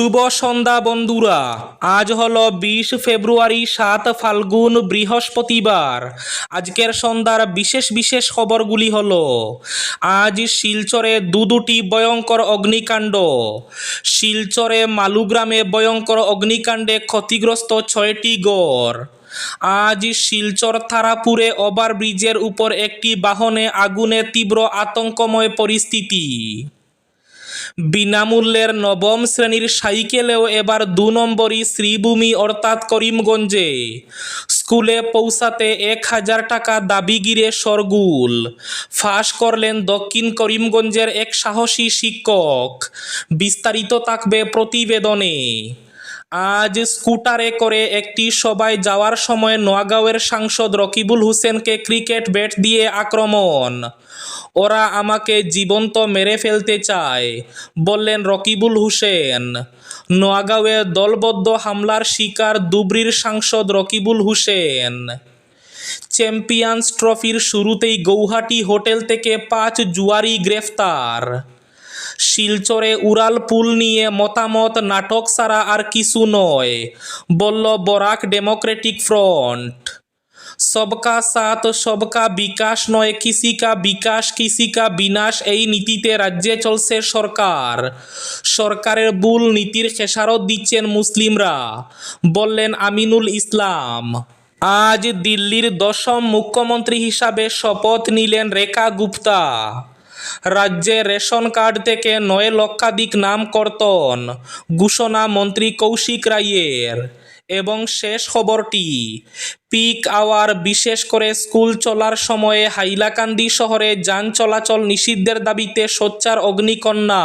শুভ সন্ধ্যা বন্ধুরা। আজ হল বিশ ফেব্রুয়ারি, সাত ফাল্গুন, বৃহস্পতিবার। আজকের সন্ধ্যার বিশেষ বিশেষ খবরগুলি হল, আজ শিলচরে দু দুটি ভয়ঙ্কর অগ্নিকাণ্ড। শিলচরে মালুগ্রামে ভয়ঙ্কর অগ্নিকাণ্ডে ক্ষতিগ্রস্ত ছয়টি গড়। আজ শিলচর থারাপুরে ওভারব্রিজের উপর একটি বাহনে আগুনে তীব্র আতঙ্কময় পরিস্থিতি। বিনামূল্যের নবম শ্রেণির সাইকেলেও এবার দু নম্বরই শ্রীভূমি অর্থাৎ করিমগঞ্জে। স্কুলে পৌঁছাতে এক হাজার টাকা দাবি গিরে সরগুল। ফাঁস করলেন দক্ষিণ করিমগঞ্জের এক সাহসী শিক্ষক। বিস্তারিত থাকবে প্রতিবেদনে। আজ স্কুটারে করে একটি সভায় যাওয়ার সময় নোয়াগাঁওয়ের সাংসদ রকিবুল হোসেনকে ক্রিকেট ব্যাট দিয়ে আক্রমণ। ওরা আমাকে জীবন্ত মেরে ফেলতে চায়, বললেন রকিবুল হোসেন। নোয়াগাঁওয়ে দলবদ্ধ হামলার শিকার দুবরির সাংসদ রকিবুল হোসেন। চ্যাম্পিয়ন্স ট্রফির শুরুতেই গৌহাটি হোটেল থেকে পাঁচ জুয়ারি গ্রেফতার। শিলচরে উড়াল পুল নিয়ে মতামত, নাটক ছাড়া আর কিছু নয়, বলল বরাক ডেমোক্রেটিক ফ্রন্ট। সবকা সাথ, সবকা বিকাশ নয়, কিসি কা বিকাশ, কিসি কা বিনাশ, এই নীতিতে রাজ্যে চলছে সরকার। সরকারের ভুল নীতির খেসারত দিচ্ছেন মুসলিমরা। বললেন আমিনুল ইসলাম, আজ দিল্লির দশম মুখ্যমন্ত্রী হিসাবে শপথ নিলেন রেখা গুপ্তা। রাজ্যে রেশন কার্ড থেকে নয় লক্ষাধিক নাম কর্তন ঘোষণা মন্ত্রী কৌশিক রায়ের। এবং শেষ খবরটি। পিক আওয়ার বিশেষ করে স্কুল চলার সময়ে হাইলাকান্দি শহরে যান চলাচল নিষিদ্ধের দাবিতে সোচ্চার অগ্নিকন্যা।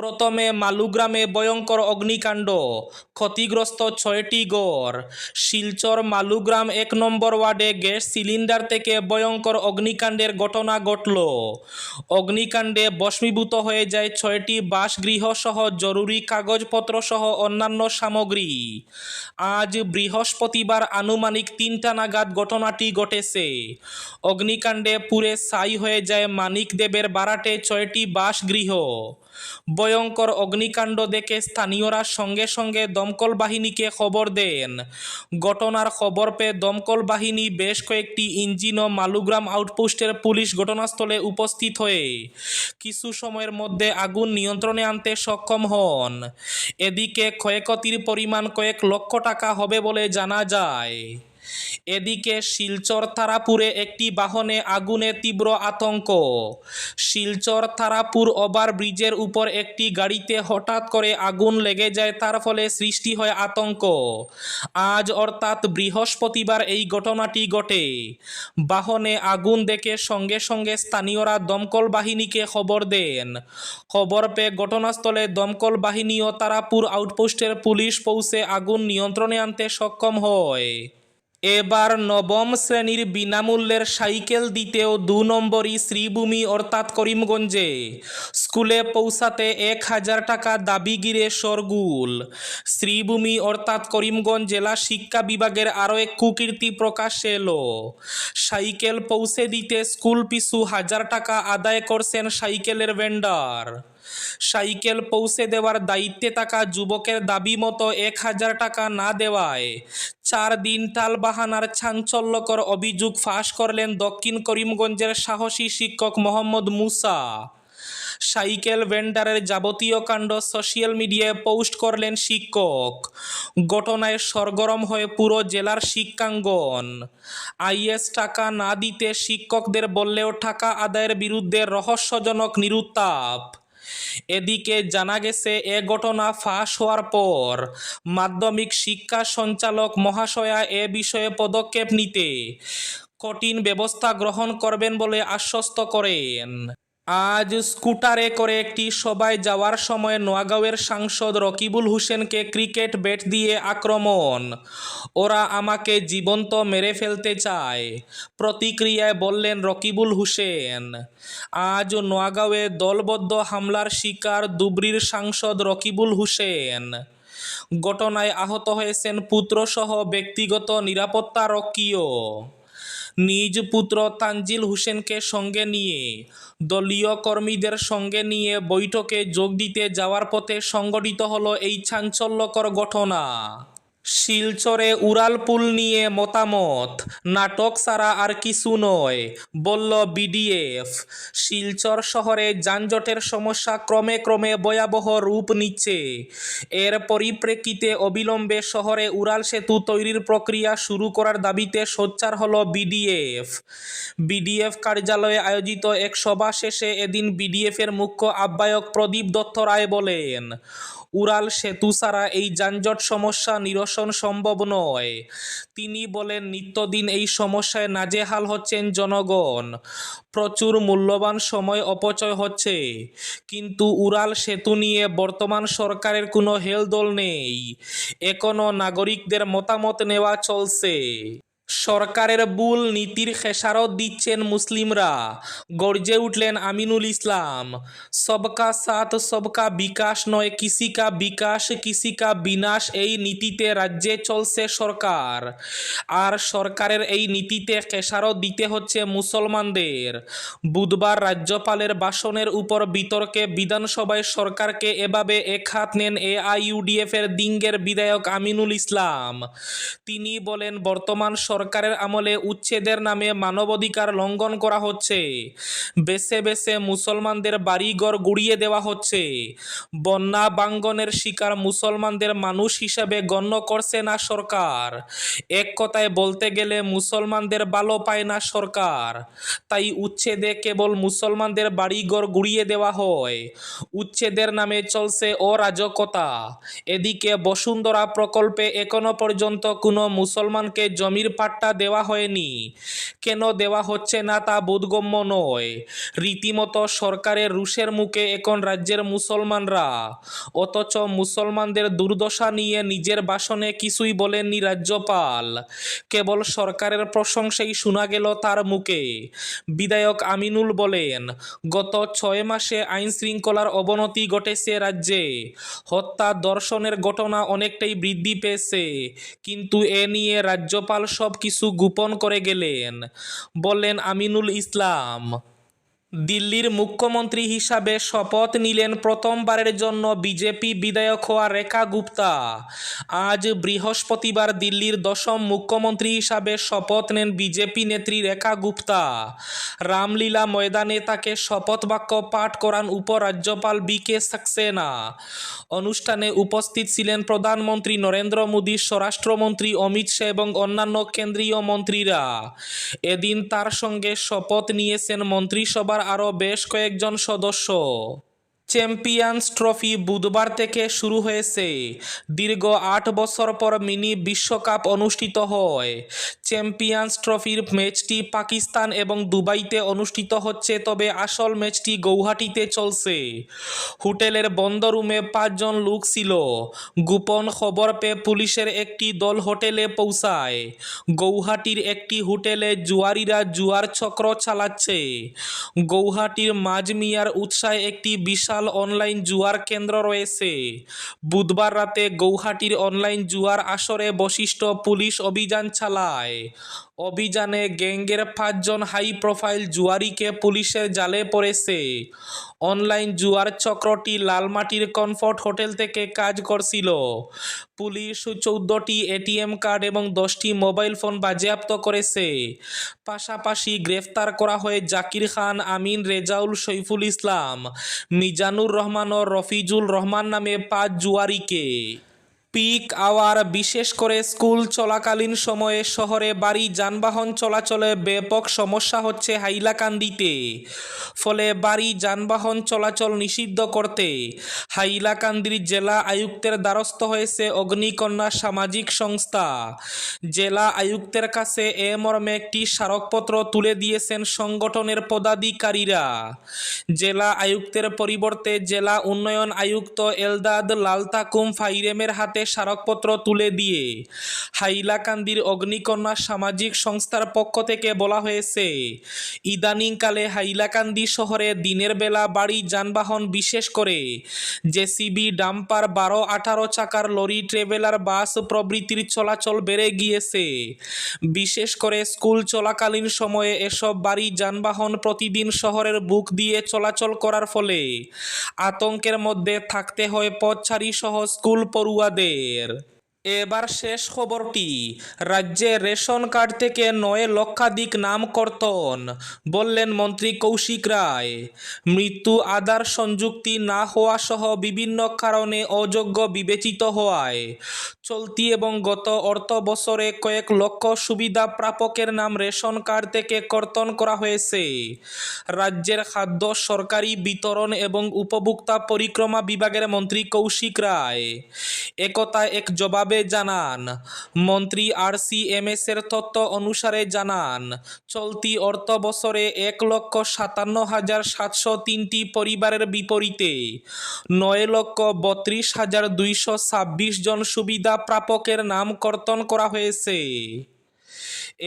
প্রথমে মালুগ্রামে ভয়ঙ্কর অগ্নিকাণ্ড, ক্ষতিগ্রস্ত ছয়টি গড়। শিলচর মালুগ্রাম এক নম্বর ওয়ার্ডে গ্যাস সিলিন্ডার থেকে ভয়ঙ্কর অগ্নিকাণ্ডের ঘটনা ঘটল। অগ্নিকাণ্ডে ভস্মীভূত হয়ে যায় ছয়টি বাসগৃহ সহ জরুরি কাগজপত্র সহ অন্যান্য সামগ্রী। আজ বৃহস্পতিবার আনুমানিক তিনটা নাগাদ ঘটনাটি ঘটেছে। অগ্নিকাণ্ডে পুরে ছাই হয়ে যায় মানিক দেবের বারাটে ছয়টি বাসগৃহ। ভয়ঙ্কর অগ্নিকাণ্ড দেখে স্থানীয়রা সঙ্গে সঙ্গে দমকল বাহিনীকে খবর দেন। ঘটনার খবর পেয়ে দমকল বাহিনী বেশ কয়েকটি ইঞ্জিন ও মালুগ্রাম আউটপোস্টের পুলিশ ঘটনাস্থলে উপস্থিত হয়ে কিছু সময়ের মধ্যে আগুন নিয়ন্ত্রণে আনতে সক্ষম হন। এদিকে ক্ষয়ক্ষতির পরিমাণ কয়েক লক্ষ টাকা হবে বলে জানা যায়। এদিকে শিলচর তারাপুরে একটি বাহনে আগুনে তীব্র আতঙ্ক। শিলচর তারাপুর ওভারব্রিজের উপর একটি গাড়িতে হঠাৎ করে আগুন লেগে যায়, তার ফলে সৃষ্টি হয় আতঙ্ক। আজ অর্থাৎ বৃহস্পতিবার এই ঘটনাটি ঘটে। বাহনে আগুন দেখে সঙ্গে সঙ্গে স্থানীয়রা দমকল বাহিনীকে খবর দেন। খবর পেয়ে ঘটনাস্থলে দমকল বাহিনী ও তারাপুর আউটপোস্টের পুলিশ পৌঁছে আগুন নিয়ন্ত্রণে আনতে সক্ষম হয়। এবার নবম শ্রেণির বিনামূল্যের সাইকেল দিতেও দু নম্বরই শ্রীভূমি, অর্থাৎ করিমগঞ্জে। স্কুলে পৌঁছাতে এক হাজার টাকা দাবি গিরে সরগুল। শ্রীভূমি, অর্থাৎ করিমগঞ্জ জেলা শিক্ষা বিভাগের আরও এক কুকীর্তি প্রকাশ্যে এলো। সাইকেল পৌঁছে দিতে স্কুল পিছু হাজার টাকা আদায় করছেন সাইকেলের ভেন্ডার সাইকেল পৌঁছে দেওয়ার দায়িত্বে থাকা যুবকের দাবি মতো এক হাজার টাকা না দেওয়ায়। চার দিন টালবাহানার চাঞ্চল্যকর অভিযোগ ফাঁস করলেন দক্ষিণ করিমগঞ্জের সাহসী শিক্ষক মোহাম্মদ মুসা। সাইকেল ভেন্ডারের যাবতীয় কাণ্ড সোশ্যাল মিডিয়ায় পোস্ট করলেন শিক্ষক। ঘটনায় সরগরম হয়ে পুরো জেলার শিক্ষাঙ্গন। আইএস টাকা না দিতে শিক্ষকদের বললেও টাকা আদায়ের বিরুদ্ধে রহস্যজনক নিরুত্তাপ। এদিকে জানা গেছে, এ ঘটনা ফাঁস হওয়ার পর মাধ্যমিক শিক্ষা সঞ্চালক মহাশয়া এ বিষয়ে পদক্ষেপ নিতে কঠিন ব্যবস্থা গ্রহণ করবেন বলে আশ্বস্ত করেন। আজ স্কুটারে করে একটি সভায় যাওয়ার সময় নোয়াগাঁওয়ের সাংসদ রকিবুল হোসেনকে ক্রিকেট ব্যাট দিয়ে আক্রমণ। ওরা আমাকে জীবন্ত মেরে ফেলতে চায়, প্রতিক্রিয়ায় বললেন রকিবুল হোসেন। আজ নোয়াগাঁওয়ে দলবদ্ধ হামলার শিকার দুবরির সাংসদ রকিবুল হোসেন। ঘটনায় আহত হয়েছেন পুত্রসহ ব্যক্তিগত নিরাপত্তারক্ষীও নিজ পুত্র তানজিল হোসেনকে সঙ্গে নিয়ে, দলীয় কর্মীদের সঙ্গে নিয়ে বৈঠকে যোগ দিতে যাওয়ার পথে সংগঠিত হলো এই চাঞ্চল্যকর ঘটনা। শিলচরে উড়ালপুল নিয়ে মতামত, নাটক ছাড়া আর কিছু নয়, বলল বিডিএফ। শিলচর শহরে যানজটের সমস্যা ক্রমে ক্রমে ভয়াবহ রূপ নিচ্ছে। এর পরিপ্রেক্ষিতে অবিলম্বে শহরে উড়াল সেতু তৈরির প্রক্রিয়া শুরু করার দাবিতে সোচ্চার হল বিডিএফ। বিডিএফ কার্যালয়ে আয়োজিত এক সভা শেষে এদিন বিডিএফের মুখ্য আহ্বায়ক প্রদীপ দত্ত রায় বলেন উড়াল সেতু ছাড়া এই যানজট সমস্যা নিরসন সম্ভব নয়। তিনি বলেন, নিত্যদিন এই সমস্যায় নাজেহাল হচ্ছেন জনগণ। প্রচুর মূল্যবান সময় অপচয় হচ্ছে। কিন্তু উড়াল সেতু নিয়ে বর্তমান সরকারের কোনো হেলদোল নেই। এখনও নাগরিকদের মতামত নেওয়া চলছে। সরকারের ভুল নীতির খেসারত দিচ্ছেন মুসলিমরা। গর্জে উঠলেন আমিনুল ইসলাম। সবকা সাথ, সবকা বিকাশ নয়, কিসি কা বিকাশ, কিসি কা বিনাশ, এই নীতিতে রাজ্যে চলছে সরকার। আর সরকারের এই নীতিতে খেসারত দিতে হচ্ছে মুসলমানদের। বুধবার রাজ্যপালের ভাষণের উপর বিতর্কে বিধানসভায় সরকারকে এভাবে একহাত নেন এআইইউডিএফ এর দিঙ্গের বিধায়ক আমিনুল ইসলাম। তিনি বলেন, বর্তমান সরকারের আমলে উচ্ছেদের নামে মানবাধিকার লঙ্ঘন করা হচ্ছে। বেছে বেছে মুসলমানদের বাড়িঘর গুড়িয়ে দেওয়া হচ্ছে। বন্যা বাঙ্গনের শিকার মুসলমানদের মানুষ হিসাবে গণ্য করছে না সরকার। এক কথায় বলতে গেলে মুসলমানদের ভালো পায় না সরকার। তাই উচ্ছেদে কেবল মুসলমানদের বাড়িঘর গুড়িয়ে দেওয়া হয়। উচ্ছেদের নামে চলছে অরাজকতা। এদিকে বসুন্ধরা প্রকল্পে এখনও পর্যন্ত কোনো মুসলমানকে জমির পাট্টা দেওয়া হয়নি। কেন দেওয়া হচ্ছে না তা বোধগম্য নয়। রীতিমতো সরকারের রুশের মুখে এখন রাজ্যের মুসলমানরা। অথচ মুসলমানদের দুর্দশা নিয়ে নিজের ভাষণে কিছুই বলেননি রাজ্যপাল। কেবল সরকারের প্রশংসাই শোনা গেল তার মুখে। বিধায়ক আমিনুল বলেন, গত ছয় মাসে আইন শৃঙ্খলার অবনতি ঘটেছে রাজ্যে। হত্যা দর্শনের ঘটনা অনেকটাই বৃদ্ধি পেয়েছে। কিন্তু এ নিয়ে রাজ্যপাল সব কিছু গোপন করে গেলেন। বললেন আমিনুল ইসলাম দিল্লির মুখ্যমন্ত্রী হিসাবে শপথ নিলেন প্রথমবারের জন্য বিজেপি বিধায়ক হওয়া রেখা গুপ্তা। আজ বৃহস্পতিবার দিল্লির দশম মুখ্যমন্ত্রী হিসাবে শপথ নেন বিজেপি নেত্রী রেখা গুপ্তা। রামলীলা ময়দানে তাকে শপথ বাক্য পাঠ করান উপরাজ্যপাল বি কে সাক্সেনা। অনুষ্ঠানে উপস্থিত ছিলেন প্রধানমন্ত্রী নরেন্দ্র মোদী, স্বরাষ্ট্রমন্ত্রী অমিত শাহ এবং অন্যান্য কেন্দ্রীয় মন্ত্রীরা। এদিন তার সঙ্গে শপথ নিয়েছেন মন্ত্রিসভার আরও বেশ কয়েকজন সদস্য। চ্যাম্পিয়ন্স ট্রফি বুধবার থেকে শুরু হয়েছে। দীর্ঘ আট বছর পর মিনি বিশ্বকাপ অনুষ্ঠিত হয়। চ্যাম্পিয়ন্স ট্রফির ম্যাচটি পাকিস্তান এবং দুবাইতে অনুষ্ঠিত হচ্ছে, তবে আসল ম্যাচটি গৌহাটিতে চলছে। হোটেলের বন্ধ রুমে পাঁচজন লোক ছিল। গোপন খবর পেয়ে পুলিশের একটি দল হোটেলে পৌঁছায়। গৌহাটির একটি হোটেলে জুয়ারিরা জুয়ার চক্র চালাচ্ছে। গৌহাটির মাজমিয়ার উৎসাহে একটি বিশাল অনলাইন জুয়ার কেন্দ্র রয়েছে। বুধবার রাতে গৌহাটির অনলাইন জুয়ার আসরে বশিষ্ঠ পুলিশ অভিযান চালায়। অভিযানে গ্যাংয়ের পাঁচজন হাই প্রোফাইল জুয়ারিকে পুলিশের জালে পড়েছে। অনলাইন জুয়ার চক্রটি লালমাটির কমফোর্ট হোটেল থেকে কাজ করছিল। পুলিশ চৌদ্দটি এটিএম কার্ড এবং দশটি মোবাইল ফোন বাজেয়াপ্ত করেছে। পাশাপাশি গ্রেফতার করা হয় জাকির খান, আমিন, রেজাউল, সৈফুল ইসলাম, মিজানুর রহমান ও রফিজুল রহমান নামে পাঁচ জুয়ারিকে। পিক আওয়ার বিশেষ করে স্কুল চলাকালীন সময়ে শহরে বাড়ি যানবাহন চলাচলে ব্যাপক সমস্যা হচ্ছে হাইলাকান্দিতে। ফলে বাড়ি যানবাহন চলাচল নিষিদ্ধ করতে হাইলাকান্দির জেলা আয়ুক্তের দ্বারস্থ হয়েছে অগ্নিকন্যা সামাজিক সংস্থা। জেলা আয়ুক্তের কাছে এ মর্মে একটি স্মারকপত্র তুলে দিয়েছেন সংগঠনের পদাধিকারীরা। জেলা আয়ুক্তের পরিবর্তে জেলা উন্নয়ন আয়ুক্ত এলদাদ লালতাকুম ফাইরেমের হাতে স্মারকপত্র তুলে দিয়ে। হাইলাকান্দির অগ্নিকন্যা সামাজিক সংস্থার পক্ষ থেকে বলা হয়েছে, ইদানিংকালে হাইলাকান্দি শহরে দিনের বেলা বাড়ি যানবাহন বিশেষ করে জেসিবি ডাম্পার বারো আঠারো চাকার লরি ট্রেভেলার বাস প্রভৃতির চলাচল বেড়ে গিয়েছে। বিশেষ করে স্কুল চলাকালীন সময়ে এসব বাড়ি যানবাহন প্রতিদিন শহরের বুক দিয়ে চলাচল করার ফলে আতঙ্কের মধ্যে থাকতে হয় পথচারী সহ স্কুল পড়ুয়াদের। Air. এবার শেষ খবরটি। রাজ্যে রেশন কার্ড থেকে নয় লক্ষাধিক নাম কর্তন বললেন মন্ত্রী কৌশিক রায়। মৃত্যু, আধার সংযুক্তি না হওয়া সহ বিভিন্ন কারণে অযোগ্য বিবেচিত হওয়ায়। চলতি এবং গত অর্থ বছরে কয়েক লক্ষ সুবিধা প্রাপকের নাম রেশন কার্ড থেকে কর্তন করা হয়েছে। রাজ্যের খাদ্য, সরকারি বিতরণ এবং উপভোক্তা পরিক্রমা বিভাগের মন্ত্রী কৌশিক রায়। একতা এক জবাবে জানান। মন্ত্রী আর সি এম এস এর তথ্য অনুসারে জানান, চলতি অর্থ বছরে এক লক্ষ সাতান্ন হাজার সাতশো তিনটি পরিবারের বিপরীতে নয় লক্ষ বত্রিশ হাজার দুইশো ছাব্বিশ জন সুবিধা প্রাপকের নাম কর্তন করা হয়েছে।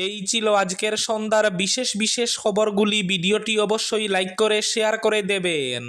এই ছিল আজকের সন্ধ্যার বিশেষ বিশেষ খবরগুলি। ভিডিওটি অবশ্যই লাইক করে, শেয়ার করে দেবেন।